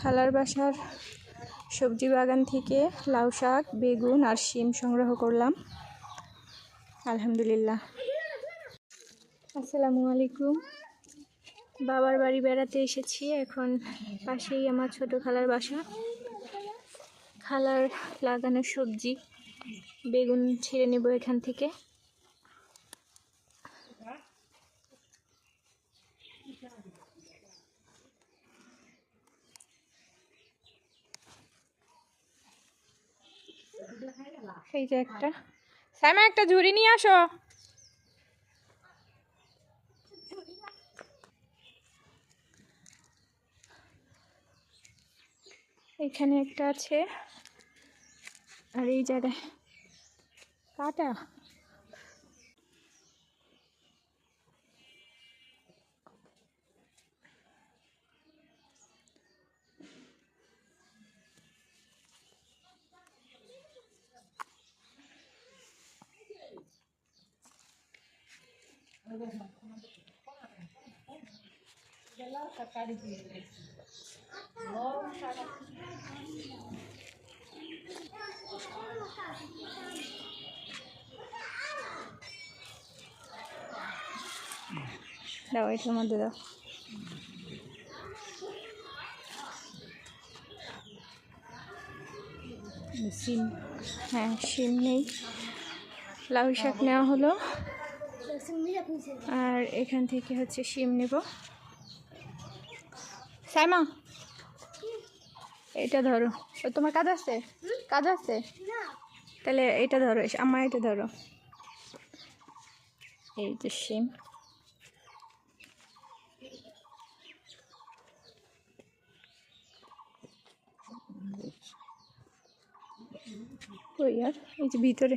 খালার বাসার সবজি বাগান থেকে লাউ শাক, বেগুন আর শিম সংগ্রহ করলাম। আলহামদুলিল্লাহ। আসসালামু আলাইকুম। বাবার বাড়ি বেড়াতে এসেছি। এখন পাশেই আমার ছোট খালার বাসা। খালার লাগানো সবজি, বেগুন ছিঁড়ে নেব এখান থেকে। এই যে একটা। সাইমা একটা ঝুড়ি নিয়ে আসো। এখানে একটা আছে। আর এই জায়গায় কাটা। দাও এটার মধ্যে দাও। সিম। হ্যাঁ শিম নেই। লাউ শাক নেওয়া হলো। আর এখান থেকে হচ্ছে শিম নেব। সাইমা, এটা ধরো। তোমার কাজ আছে? কাজ আছে? তাহলে এটা ধরো আমার এটা ধরো। এই যে শিম। ওই আর? এই যে ভিতরে।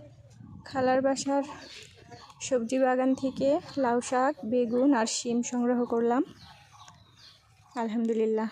খালার বাসার সবজি বাগান থেকে লাউ শাক বেগুন আর শিম সংগ্রহ করলাম। আলহামদুলিল্লাহ।